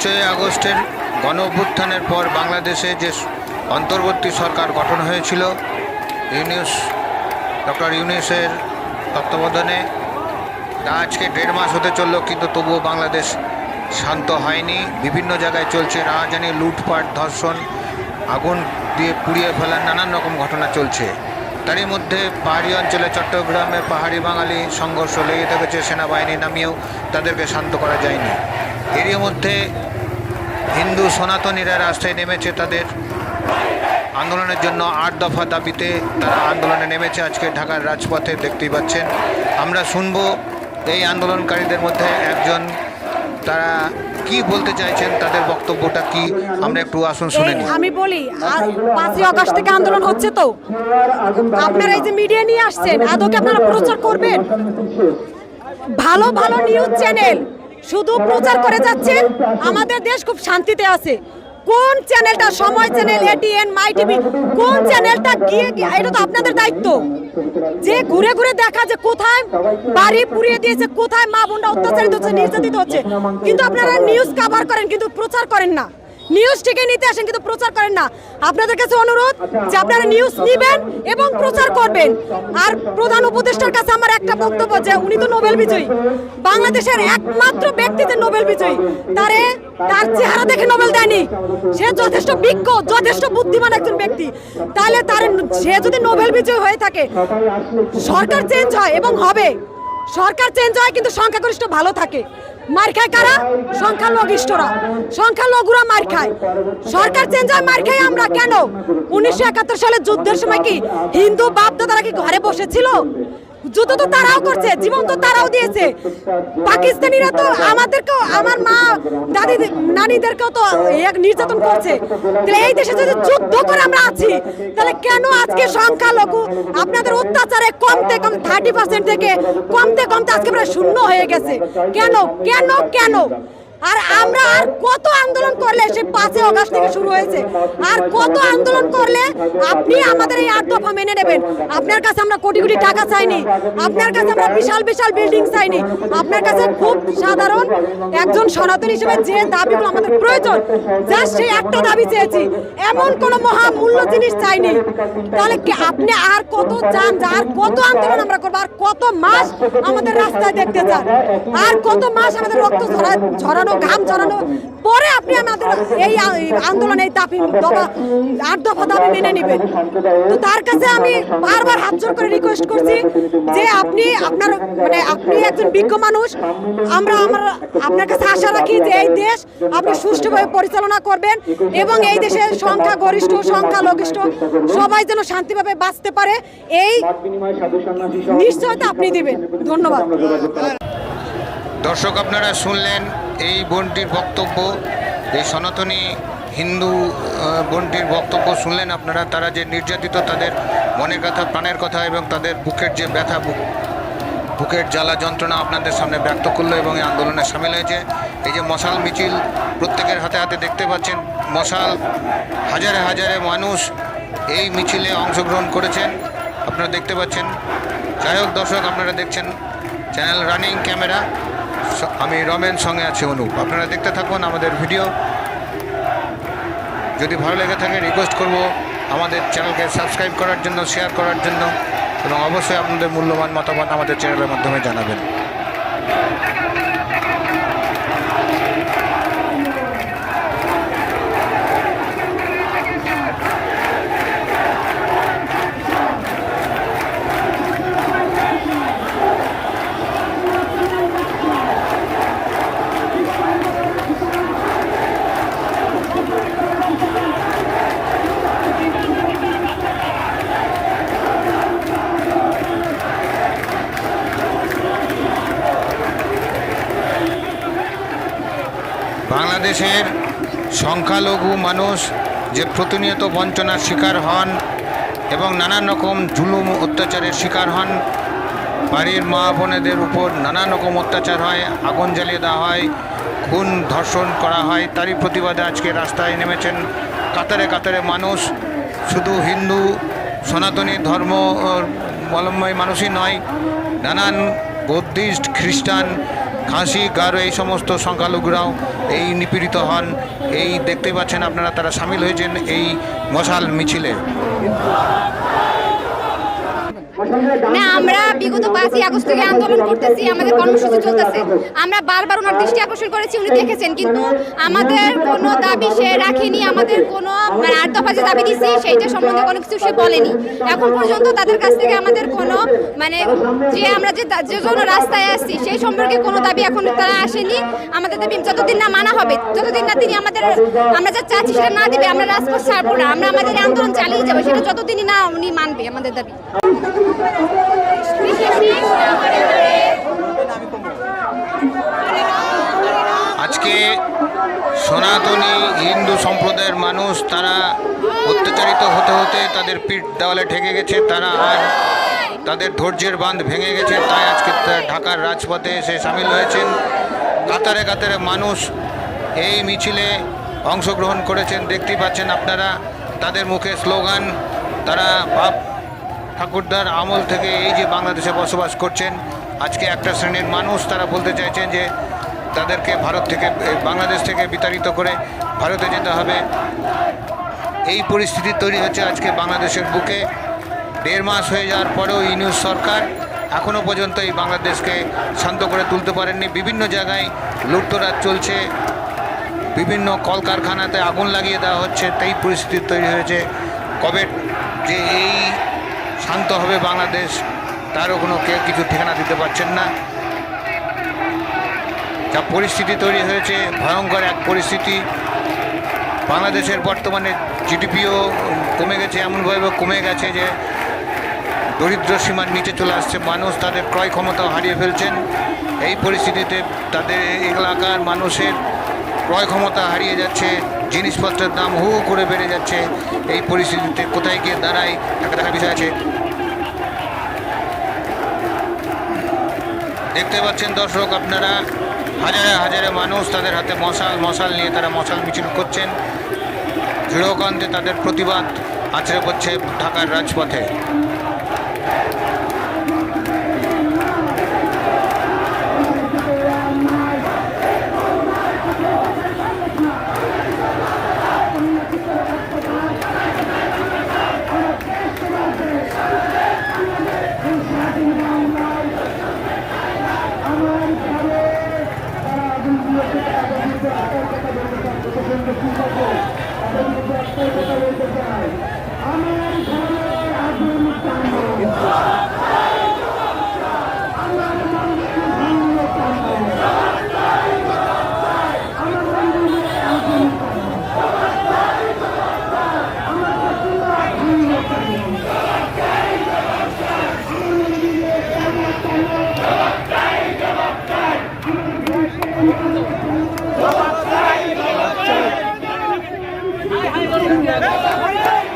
পাঁচই আগস্টের গণ অভ্যুত্থানের পর বাংলাদেশে যে অন্তর্বর্তী সরকার গঠন হয়েছিল ইউনিস ডক্টর ইউনিসের তত্ত্বাবধানে, তা আজকে দেড় মাস হতে চলল, কিন্তু তবুও বাংলাদেশ শান্ত হয়নি। বিভিন্ন জায়গায় চলছে রাহাজানি, লুটপাট, ধর্ষণ, আগুন দিয়ে পুড়িয়ে ফেলার নানান রকম ঘটনা চলছে। তারই মধ্যে পাহাড়ি অঞ্চলে চট্টগ্রামে পাহাড়ি বাঙালি সংঘর্ষ লেগে থেকেছে, সেনাবাহিনী নামিয়েও তাদেরকে শান্ত করা যায়নি। এরই মধ্যে হিন্দু সনাতনীরা রাস্তায় নেমেছে তাদের আন্দোলনের জন্য আট দফা দাবিতে তারা আন্দোলনে নেমেছে। আজকে ঢাকার রাজপথে দেখতেই পাচ্ছেন। আমরা শুনব এই আন্দোলনকারীদের মধ্যে একজন তারা কি বলতে চাইছেন তাদের বক্তব্যটা কি? আমরা একটু আসুন শুনে নিই। আমি বলি পাঁচই আগস্ট থেকে আন্দোলন হচ্ছে তো। আপনারা এই যে মিডিয়া নিয়ে আসছেন আদৌ কি আপনারা প্রচার করবেন? ভালো ভালো নিউজ চ্যানেল শুধু প্রচার করে যাচ্ছেন, আমাদের দেশ খুব শান্তিতে আছে। কোন চ্যানেলটা সময় চ্যানেল এটিএন মাই টিভি কোন চ্যানেলটা গিয়ে এটা তো আপনাদের দায়িত্ব। যে ঘুরে ঘুরে দেখা যে কোথায় বাড়ি পুড়িয়ে দিয়েছে, কোথায় মা বোনরা অত্যাচারিত হচ্ছে, নির্যাতিত হচ্ছে। কিন্তু আপনারা নিউজ কভার করেন, কিন্তু প্রচার করেন না। নিউজ ঠিকই নিতে আসেন, কিন্তু প্রচার করেন না। আপনাদের কাছে অনুরোধ যে আপনারা নিউজ নিবেন এবং প্রচার করবেন। আর প্রধান উপদেষ্টার কাছে আমার একটা বক্তব্য যে উনি তো নোবেল বিজয়ী। বাংলাদেশের একমাত্র ব্যক্তি যে নোবেল বিজয়ী, তারে তার চেহারা দেখে নোবেল দেয়নি। সে যথেষ্ট বিজ্ঞ, যথেষ্ট বুদ্ধিমান একজন ব্যক্তি। তাহলে তার, সে যদি নোবেল বিজয়ী হয়ে থাকে, সরকার চেঞ্জ হয় এবং হবে। সরকার চেঞ্জ হয় কিন্তু সংখ্যাগরিষ্ঠ ভালো থাকে। মার খায় কারা? সংখ্যালঘিষ্ঠরা। সংখ্যালঘুরা মার খায়। সরকার চেঞ্জ হয় মার খাই আমরা কেন? উনিশশো একাত্তর সালে যুদ্ধের সময় কি হিন্দু বাপ দাদারা কি ঘরে বসেছিল? যুদ্ধ তো তারাও করছে, জীবন তো তারাও দিয়েছে। পাকিস্তানিরা তো আমাদেরকেও, আমার মা, দাদি, নানিদেরকেও তো এক নির্যাতন করছে। তাহলে এই দেশে যদি যুদ্ধ করে আমরা আছি, তাহলে কেন আজকে সংখ্যালঘু আপনাদের অত্যাচারে কমতে কম থার্টি পার্সেন্ট থেকে কমতে কমতে আজকে প্রায় শূন্য হয়ে গেছে? কেন? কেন? কেন? আর আমরা আর কত আন্দোলন করলে সে পাঁচই অগস্ট থেকে শুরু হয়েছে? আর কত আন্দোলন করলে আপনি আমাদের এই আট দফা মেনে নেবেন? আপনার কাছে আমরা কোটি কোটি টাকা চাইনি। আপনার কাছে আমরা বিশাল বিশাল বিল্ডিং চাইনি। আপনার কাছে খুব সাধারণ একজন সনাতন হিসেবে যে দাবিগুলো আমাদের প্রয়োজন, জাস্ট সেই একটা দাবি চেয়েছি। এমন কোন মহামূল্য জিনিস চাইনি। তাহলে কি আপনি আর কত চান আর কত আন্দোলন আমরা করব? আর কত মাস আমাদের রাস্তায় দেখতে চান? আর কত মাস আমাদের রক্ত ঝরা ঝরানো ঘাম ঝরানো পরে আপনি আমাদের এই আন্দোলন এই দাবি দফা আট দফা দাবি মেনে নেবেন। তো তার কাছে আমি বারবার হাত জোর করে রিকোয়েস্ট করছি যে আপনি আপনার মানে আপনি একজন বিজ্ঞ মানুষ। আমরা আমরা আপনার কাছে আশা রাখি যে এই দেশ আপনি সুষ্ঠুভাবে পরিচালনা করবেন এবং এই দেশে সংখ্যা গরিষ্ঠ, সংখ্যা লঘিষ্ঠ, সবাই যেন শান্তিভাবে বাঁচতে পারে, এই নিশ্চয়তা আপনি দিবেন। ধন্যবাদ। দর্শক, আপনারা শুনলেন এই বোনটির বক্তব্য এই সনাতনী হিন্দু বোনটির বক্তব্য শুনলেন আপনারা, তারা যে নির্যাতিত তাদের মনের কথা, প্রাণের কথা এবং তাদের বুকের যে ব্যথা, বুক বুকের জ্বালা যন্ত্রণা আপনাদের সামনে ব্যক্ত করল এবং এই আন্দোলনে সামিল হয়েছে। এই যে মশাল মিছিল প্রত্যেকের হাতে হাতে দেখতে পাচ্ছেন, মশাল, হাজারে হাজারে মানুষ এই মিছিলে অংশগ্রহণ করেছেন। আপনারা দেখতে পাচ্ছেন। যাই হোক দর্শক, আপনারা দেখছেন চ্যানেল রানিং ক্যামেরা। আমি রমেন, সঙ্গে আছি অনুপ। আপনারা দেখতে থাকুন আমাদের ভিডিও। যদি ভালো লেগে থাকে রিকোয়েস্ট করব আমাদের চ্যানেলকে সাবস্ক্রাইব করার জন্য শেয়ার করার জন্য। এবং অবশ্যই আপনাদের মূল্যবান মতামত আমাদের চ্যানেলের মাধ্যমে জানাবেন। বাংলাদেশের সংখ্যালঘু মানুষ যে প্রতিনিয়ত বঞ্চনার শিকার হন এবং নানান রকম জুলুম অত্যাচারের শিকার হন, বাড়ির মা বোনেদের উপর নানান রকম অত্যাচার হয়, আগুন জ্বালিয়ে দেওয়া হয়, খুন ধর্ষণ করা হয়, তারই প্রতিবাদে আজকে রাস্তায় নেমেছেন কাতারে কাতারে মানুষ। শুধু হিন্দু, সনাতনী ধর্ম অবলম্বী মানুষই নয়, নানান বৌদ্ধিস্ট খ্রিস্টান খাসি, গারো এই সমস্ত সংখ্যালঘুরাও এই নিপীড়িত হন। এই দেখতে পাচ্ছেন আপনারা তারা সামিল হয়েছেন এই মশাল মিছিলে। না, আমরা বিগত পাঁচই আগস্ট থেকে আন্দোলন করতেছি, আমাদের কর্মসূচি চলতেছে। আমরা বারবার ওনার দৃষ্টি আকর্ষণ করেছি, উনি দেখেছেন, কিন্তু আমাদের কোনো দাবি সে রাখেনি, আমাদের কোনো মানে আট দফা যে দাবি দিচ্ছি সেইটা সম্বন্ধে কোনো কিছু সে বলেনি। এখন পর্যন্ত তাদের কাছ থেকে আমাদের কোনো মানে যে আমরা যে যে জন্য রাস্তায় আসছি, সেই সম্পর্কে কোনো দাবি এখন তারা আসেনি। আমাদের দাবি যতদিন না মানা হবে, যতদিন না তিনি আমাদের, আমরা যা চাচ্ছি সেটা না দিবে, আমরা রাজপথ ছাড়বো না, আমরা আমাদের আন্দোলন চালিয়ে যাব, সেটা যতদিনই না উনি মানবে আমাদের দাবি। আজকে সনাতনী হিন্দু সম্প্রদায়ের মানুষ তারা অত্যাচারিত হতে হতে তাদের পিঠ দেওয়ালে ঠেকে গেছে, তারা আর তাদের ধৈর্যের বাঁধ ভেঙে গেছে, তাই আজকে ঢাকার রাজপথে এসে সামিল হয়েছেন। কাতারে কাতারে মানুষ এই মিছিলে অংশগ্রহণ করেছেন দেখতেই পাচ্ছেন আপনারা, তাদের মুখে স্লোগান, তারা ঠাকুরদার আমল থেকে এই যে বাংলাদেশে বসবাস করছেন, আজকে একটা শ্রেণির মানুষ, তারা বলতে চাইছেন যে তাদেরকে ভারত থেকে বাংলাদেশ থেকে বিতাড়িত করে ভারতে যেতে হবে। এই পরিস্থিতি তৈরি হচ্ছে আজকে বাংলাদেশের বুকে। দেড় মাস হয়ে যাওয়ার পরেও ইউনিউজ সরকার এখনও পর্যন্ত এই বাংলাদেশকে শান্ত করে তুলতে পারেননি। বিভিন্ন জায়গায় লুটতরাজ চলছে। বিভিন্ন কলকারখানাতে আগুন লাগিয়ে দেওয়া হচ্ছে। তাই পরিস্থিতি তৈরি হয়েছে। কবে যে এই শান্ত হবে বাংলাদেশ। তারও কোনো কেউ কিছু ঠিকানা দিতে পারছেন না। যা পরিস্থিতি তৈরি হয়েছে, ভয়ঙ্কর এক পরিস্থিতি। বাংলাদেশের বর্তমানে জিডিপিও কমে গেছে এমনভাবে কমে গেছে যে দরিদ্র সীমার নিচে চলে আসছে মানুষ, তাদের ক্রয় ক্ষমতাও হারিয়ে ফেলছেন। এই পরিস্থিতিতে তাদের এলাকার মানুষের ক্রয় ক্ষমতা হারিয়ে যাচ্ছে, জিনিসপত্রের দাম হু করে বেড়ে যাচ্ছে। এই পরিস্থিতিতে কোথায় গিয়ে দাঁড়ায়, একটা দেখার বিষয় আছে। দেখতে পাচ্ছেন দর্শক, আপনারা হাজারে হাজারে মানুষ তাদের হাতে মশাল মশাল নিয়ে তারা মশাল মিছিল করছেন। দৃঢ়কান্তে তাদের প্রতিবাদ আছড়ে পড়ছে ঢাকার রাজপথে। আমি Mulher!